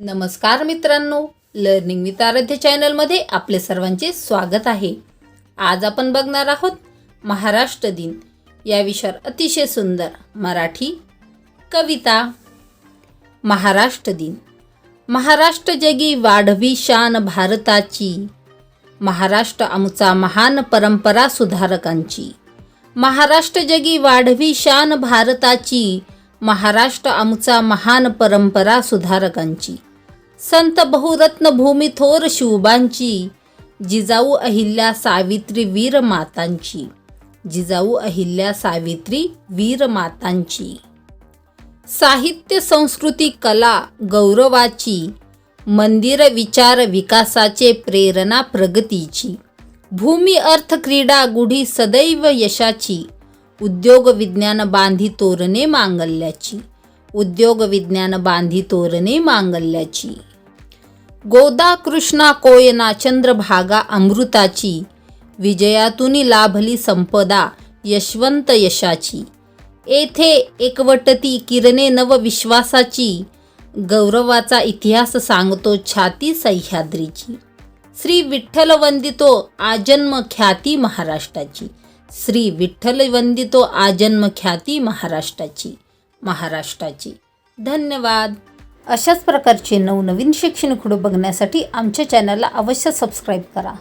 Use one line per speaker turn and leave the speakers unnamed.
नमस्कार मित्रांनो learning with आराध्य चॅनलमध्ये आपले सर्वांचे स्वागत आहे. आज आपण बघणार आहोत महाराष्ट्र दिन. या विषयावर अतिशय सुंदर मराठी कविता. महाराष्ट्र दिन. महाराष्ट्र जगी वाढवी शान भारताची. महाराष्ट्र आमचा महान परंपरा सुधारकांची. महाराष्ट्र जगी वाढवी शान भारताची. महाराष्ट्र आमचा महान परंपरा सुधारकांची. संत बहुरत्न भूमी थोर शिवबांची जिजाऊ अहिल्या सावित्री वीर मातांची जिजाऊ अहिल्या सावित्री वीर मातांची. साहित्य संस्कृती कला गौरवाची मंदिर विचार विकासाचे प्रेरणा प्रगतीची भूमी अर्थ क्रीडा गुढी सदैव यशाची उद्योग विज्ञान बांधी तोरणे मांगल्याची. उद्योग विज्ञान बांधी तोरणे मांगल्याची. गोदा कृष्णा कोयना चंद्रभागा अमृताची विजयातून लाभली संपदा यशवंत यशाची. येथे एकवटती किरणे नवविश्वासाची गौरवाचा इतिहास सांगतो छाती सह्याद्रीची. श्री विठ्ठल वंदितो आजन्म ख्याती महाराष्ट्राची. श्री विठ्ठल वंदितो आजन्म ख्याती महाराष्ट्राची. महाराष्ट्राची. धन्यवाद. अशाच प्रकारचे नवनवीन शैक्षणिक व्हिडिओ बघण्यासाठी आमच्या चॅनलला अवश्य सबस्क्राईब करा.